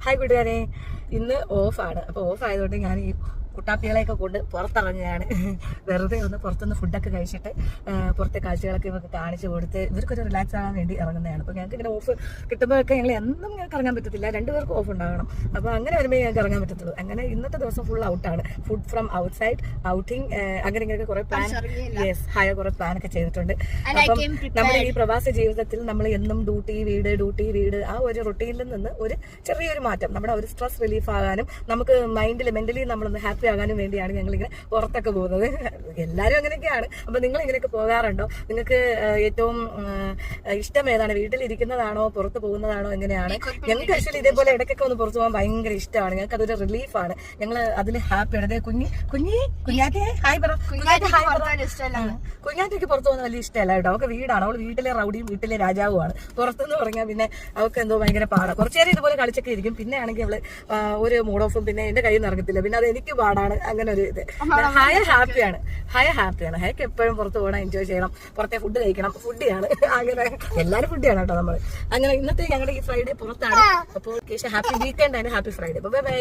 Hi കൂട്ടുകാരെ ഇന്ന് ഓഫാണ് അപ്പോൾ ഓഫ് ആയതുകൊണ്ട് ഞാൻ ഈ കുട്ടാപ്പികളെയൊക്കെ കൊണ്ട് പുറത്തിറങ്ങുകയാണ്. വെറുതെ ഒന്ന് പുറത്തുനിന്ന് ഫുഡൊക്കെ കഴിച്ചിട്ട് പുറത്തെ കാഴ്ചകളൊക്കെ ഇവർക്ക് കാണിച്ചു കൊടുത്ത് ഇവർക്കൊരു റിലാക്സ് ആകാൻ വേണ്ടി ഇറങ്ങുന്നതാണ്. അപ്പോൾ ഞങ്ങൾക്ക് ഇങ്ങനെ ഓഫ് കിട്ടുമ്പോഴൊക്കെ ഞങ്ങൾ എന്നും ഞങ്ങൾക്ക് ഇറങ്ങാൻ പറ്റത്തില്ല. രണ്ടുപേർക്കും ഓഫ് ഉണ്ടാകണം. അപ്പോൾ അങ്ങനെ വരുമ്പോൾ ഞങ്ങൾക്ക് ഇറങ്ങാൻ പറ്റത്തുള്ളൂ. അങ്ങനെ ഇന്നത്തെ ദിവസം ഫുൾ ഔട്ടാണ് food from outside outing അങ്ങനെ ഇങ്ങനെയൊക്കെ കുറേ പ്ലാൻ യെസ് ഹായ കുറേ പ്ലാൻ ഒക്കെ ചെയ്തിട്ടുണ്ട്. അപ്പം നമ്മുടെ ഈ പ്രവാസ ജീവിതത്തിൽ നമ്മൾ എന്നും ഡ്യൂട്ടി വീട് ഡ്യൂട്ടി വീട് ആ ഒരു റൊട്ടീനിൽ നിന്ന് ഒരു ചെറിയൊരു മാറ്റം. നമ്മുടെ ഒരു സ്ട്രെസ് റിലീഫ് ആകാനും നമുക്ക് മൈൻഡിൽ മെന്റലി നമ്മളൊന്ന് ഹാപ്പി ആകാനും വേണ്ടിയാണ് ഞങ്ങൾ ഇങ്ങനെ പുറത്തൊക്കെ പോകുന്നത്. എല്ലാവരും അങ്ങനെയൊക്കെയാണ്. അപ്പൊ നിങ്ങൾ ഇങ്ങനെയൊക്കെ പോകാറുണ്ടോ? നിങ്ങൾക്ക് ഏറ്റവും ഇഷ്ടം ഏതാണ്? വീട്ടിലിരിക്കുന്നതാണോ? പുറത്ത് പോകുന്നതാണോ? എങ്ങനെയാണ്? ഞങ്ങൾക്ക് ആക്ച്വലി ഇതേപോലെ ഇടയ്ക്കൊക്കെ ഒന്ന് പുറത്ത് പോകാൻ ഭയങ്കര ഇഷ്ടമാണ്. ഞങ്ങൾക്ക് അതൊരു റിലീഫാണ് ഞങ്ങൾ അതിൽ ഹാപ്പിയാണ് അതെ കുഞ്ഞി കുഞ്ഞി കുഞ്ഞാറ്റെ ഹായ് പറ കുഞ്ഞാറ്റെ ഹായ് കുഞ്ഞാറ്റയ്ക്ക് പുറത്ത് പോകുന്ന വലിയ ഇഷ്ടമല്ല കേട്ടോ. അവൾക്ക് വീടാണ്. അവൾ വീട്ടിലെ റൗഡിയും വീട്ടിലെ രാജാവുമാണ്. പുറത്തുനിന്ന് പറഞ്ഞാൽ പിന്നെ അവൾക്ക് എന്തോ ഭയങ്കര പാടാണ് കുറച്ചു നേരം ഇതുപോലെ കളിച്ചൊക്കെ ഇരിക്കും. പിന്നെ ആണെങ്കിൽ അവൾ ഒരു മൂഡ് ഓഫും പിന്നെ എന്റെ കയ്യിൽ നിന്ന് ഇറങ്ങത്തില്ല. പിന്നെ അത് എനിക്ക് പാടാണ്. അങ്ങനെ ഒരു ഇത് ഹായ ഹാപ്പിയാണ് ഹായ ഹാപ്പിയാണ് ഹയക്ക് എപ്പോഴും പുറത്ത് പോകണം എൻജോയ് ചെയ്യണം പുറത്തെ ഫുഡ് കഴിക്കണം ഫുഡിയാണ് അങ്ങനെ എല്ലാവരും ഫുഡിയാണ് കേട്ടോ നമ്മൾ അങ്ങനെ ഇന്നത്തെ ഞങ്ങളുടെ ഈ ഫ്രൈഡേ പുറത്താണ്. അപ്പോൾ happy weekend and happy Friday bye bye